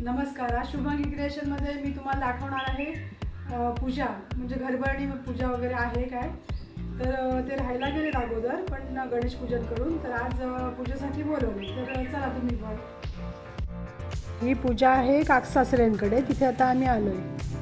नमस्कार आज शुभांगी क्रिएशनमध्ये मी तुम्हाला दाखवणार आहे पूजा. म्हणजे घरभरणी पूजा वगैरे आहे काय? तर ते राहायला गेलेत अगोदर पण गणेश पूजन करून. तर आज पूजेसाठी बोलवले. तर चला तुम्ही बघ ही पूजा आहे काकसासऱ्यांकडे. तिथे आता आम्ही आलो आहे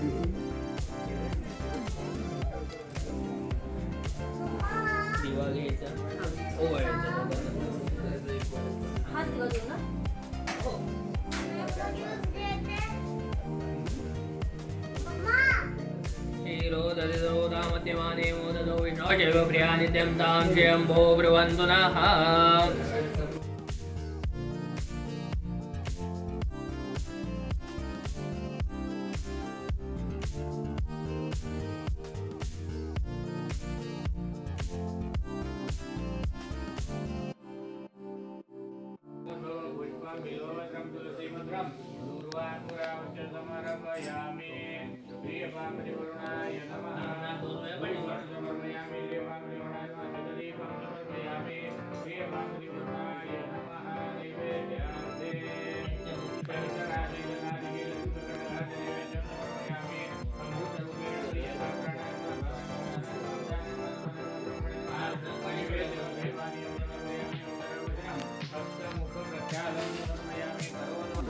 काळजी लावली दिवाळीचा ओवाळ्याचा हात दिवा देऊ ना क्षीरो ददितो दामत्यमाने मोदतो विष्णोचैव प्रिया नित्यं तां श्रियं भो ब्रुवन्तु नः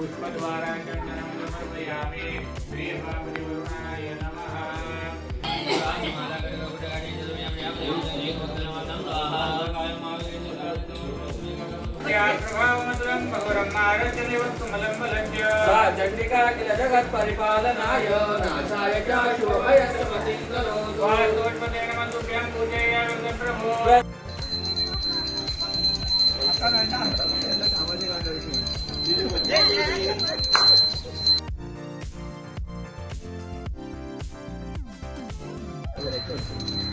पुष्पद्वारा चन्दनं समर्पयामि श्रीपार्वतीवरुणाय नमः प्रभावमधुरं बहुरमारचनिवत्तुमलं बलञ्च सा चण्डिका किल जगत्परिपालनाय नाशाय च शुभभयस्तमतिं करोतु स्वागतोत्पत्तेन मधुभ्यं पूजयामि प्रभो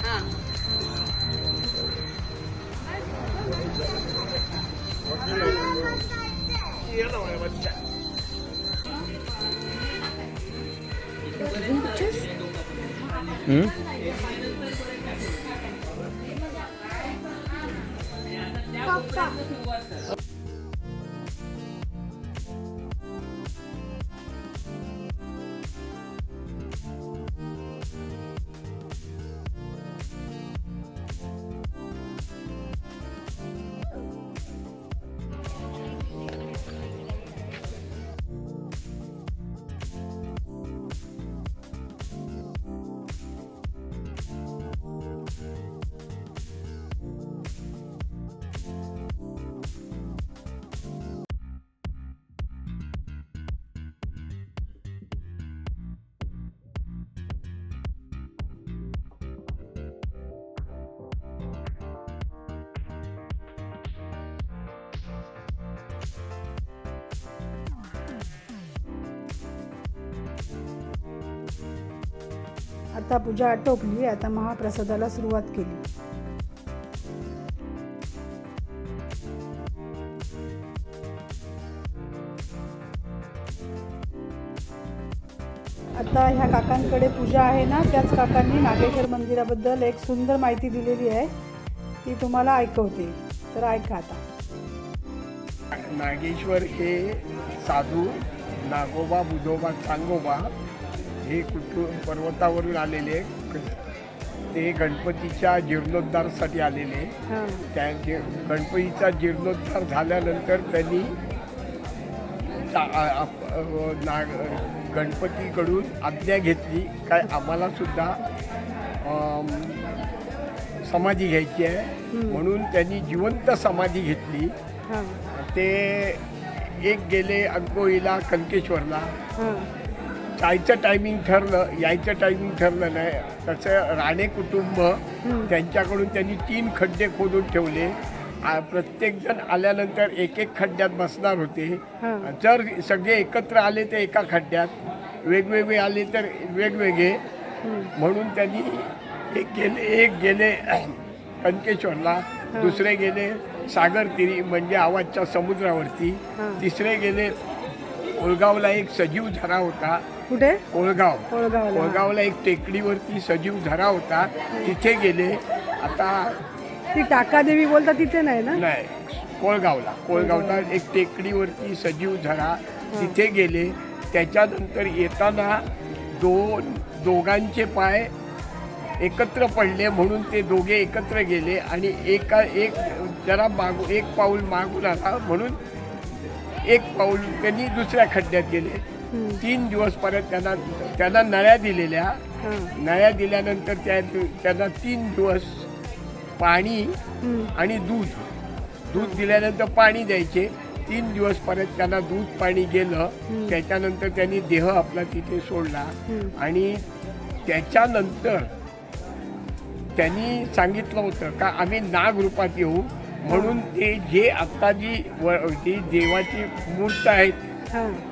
啊！哎呀，妈，嗯？आता पूजा आटोपली आता महाप्रसादाला सुरुवात केली. आता ह्या काकांकडे पूजा आहे ना त्याच काकांनी नागेश्वर मंदिराबद्दल एक सुंदर माहिती दिलेली आहे. ती तुम्हाला ऐकवते. तर ऐका आता. नागेश्वर हे साधू नागोबा बुधोबा चांगोबा हे कुटुंब पर्वतावरून आलेले ते गणपतीच्या जीर्णोद्धारासाठी आलेले त्या गणपतीचा जीर्णोद्धार झाल्यानंतर त्यांनी गणपतीकडून आज्ञा घेतली. काय आम्हाला सुद्धा समाधी घ्यायची आहे. म्हणून त्यांनी जिवंत समाधी घेतली. ते एक गेले अंकोईला कनकेश्वरला. हां. जायचं टायमिंग ठरलं यायचं टायमिंग ठरलं नाही. तसं राणे कुटुंब त्यांच्याकडून त्यांनी तीन खड्डे खोदून ठेवले. प्रत्येकजण आल्यानंतर एक एक खड्ड्यात बसणार होते. जर सगळे एकत्र आले तर एका खड्ड्यात वेगवेगळे आले तर वेगवेगळे. म्हणून त्यांनी एक गेले एक गेले कनकेश्वरला दुसरे गेले सागर तिरी म्हणजे आवाजच्या समुद्रावरती. तिसरे गेले कोळगावला एक सजीव झरा होता. कुठे? कोळगाव. कोळगावला. कोळगावला एक टेकडीवरती सजीव झरा होता. तिथे गेले. आता ती टाकादेवी बोलता तिथे नाही ना? नाही. कोळगावला. कोळगावला एक टेकडीवरती सजीव झरा तिथे गेले. त्याच्यानंतर येताना दोन दोघांचे पाय एकत्र पडले म्हणून ते दोघे एकत्र गेले आणि एका एक जरा मागू एक पाऊल मागून आला म्हणून एक पाऊल त्यांनी दुसऱ्या खड्ड्यात गेले. तीन दिवस परत त्यांना त्यांना नळ्या दिलेल्या. नळ्या दिल्यानंतर त्या त्यांना तीन दिवस पाणी. आणि दूध दूध दिल्यानंतर पाणी द्यायचे तीन दिवस परत त्यांना दूध पाणी गेलं त्याच्यानंतर त्यांनी देह आपला तिथे सोडला. आणि त्याच्यानंतर त्यांनी सांगितलं होतं का आम्ही नाग रूपात येऊ म्हणून ते जे आत्ता जी व जी देवाची मूर्त आहेत.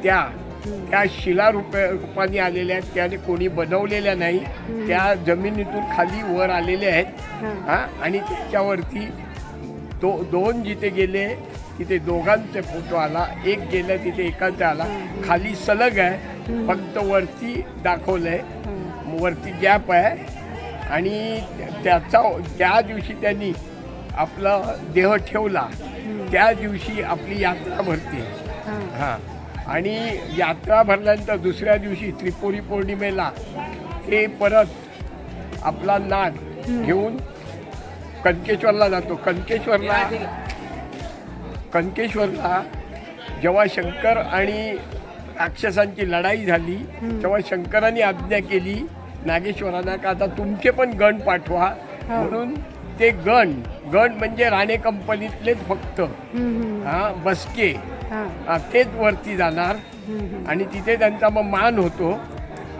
त्या त्या शिला रूप रूपाने आलेल्या आहेत त्याने कोणी बनवलेल्या नाही. त्या जमिनीतून खाली वर आलेल्या आहेत. हां. आणि त्याच्यावरती दो दोन जिथे गेले तिथे दोघांचे फोटो आला. एक गेलं तिथे एकाचा आला. खाली सलग आहे. फक्त वरती दाखवलंय. हां. वरती गॅप आहे. आणि त्याचा ज्या दिवशी त्यांनी आपला देह ठेवला. त्या दिवशी आपली यात्रा भरते. हां. हां आणि यात्रा भरल्यानंतर दुसऱ्या दिवशी त्रिपुरी पौर्णिमेला हे परत आपला नाग घेऊन कनकेश्वरला जातो. कनकेश्वरला कनकेश्वरला जेव्हा शंकर आणि राक्षसांची लढाई झाली तेव्हा शंकरांनी आज्ञा केली नागेश्वरांना का आता तुमचे पण गण पाठवा. म्हणून ते गण गण म्हणजे राणे कंपनीतलेच फक्त. हा बसके. हां. तेच वरती जाणार. आणि तिथे त्यांचा मग मान होतो.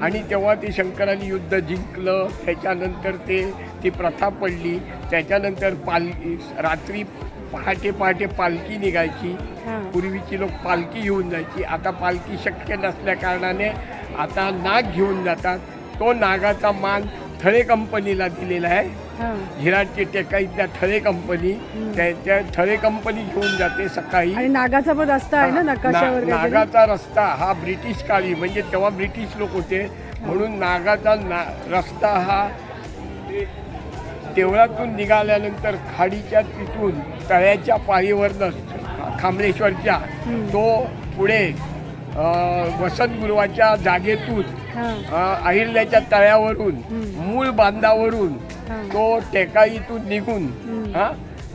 आणि तेव्हा ते शंकरांनी युद्ध जिंकलं. त्याच्यानंतर ते ती प्रथा पडली. त्याच्यानंतर पाल रात्री पहाटे पहाटे पालखी निघायची. पूर्वीची लोक पालखी घेऊन जायची. आता पालखी शक्य नसल्या कारणाने आता नाग घेऊन जातात. तो नागाचा मान थळे कंपनीला दिलेला आहे. हां. झिराटची टेकाईतल्या थळे कंपनी त्या त्या थळे कंपनी घेऊन जाते सकाळी आणि नागाचा पण रस्ता आहे ना ना- नकाशावर काहीतरी? नागाचा रस्ता हा ब्रिटिश काळी म्हणजे तेव्हा ब्रिटिश लोक होते म्हणून नागाचा ना रस्ता हा देवळातून निघाल्यानंतर खाडीच्या तिथून तळ्याच्या पाळीवरनं खामरेश्वरच्या तो पुढे अं, वसंतगुरुवाच्या जागेतून हां. अं, अहिल्याच्या तळ्यावरून मूळ बांधावरून. तो टेकाईतून निघून हा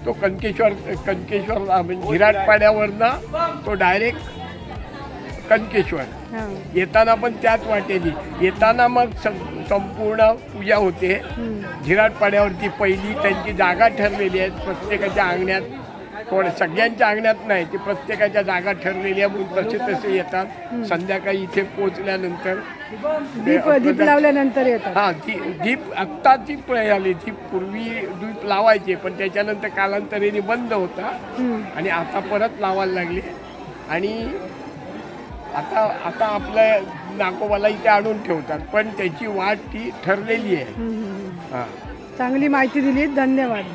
तो कनकेश्वर कनकेश्वरला म्हणजे झिराटपाड्यावरनं तो डायरेक्ट कनकेश्वर. येताना पण त्याच वाटेने येताना मग संपूर्ण पूजा होते. झिराटपाड्यावरती पहिली त्यांची जागा ठरलेली आहे प्रत्येकाच्या अंगण्यात कोण सगळ्यांच्या अंगण्यात नाही ते प्रत्येकाच्या जागा ठरलेली आहे म्हणून तसे तसे येतात. संध्याकाळी इथे पोचल्यानंतर दीप दीप लावल्यानंतर येतात. हा ती दीप आत्ता दीप आली ती पूर्वी दीप लावायचे पण त्याच्यानंतर कालांतराने बंद होता. आणि आता परत लावायला लागले. आणि आता आता आपल्या नाकोबाला इथे आणून ठेवतात पण त्याची वाट ती ठरलेली आहे. हां. चांगली माहिती दिली धन्यवाद.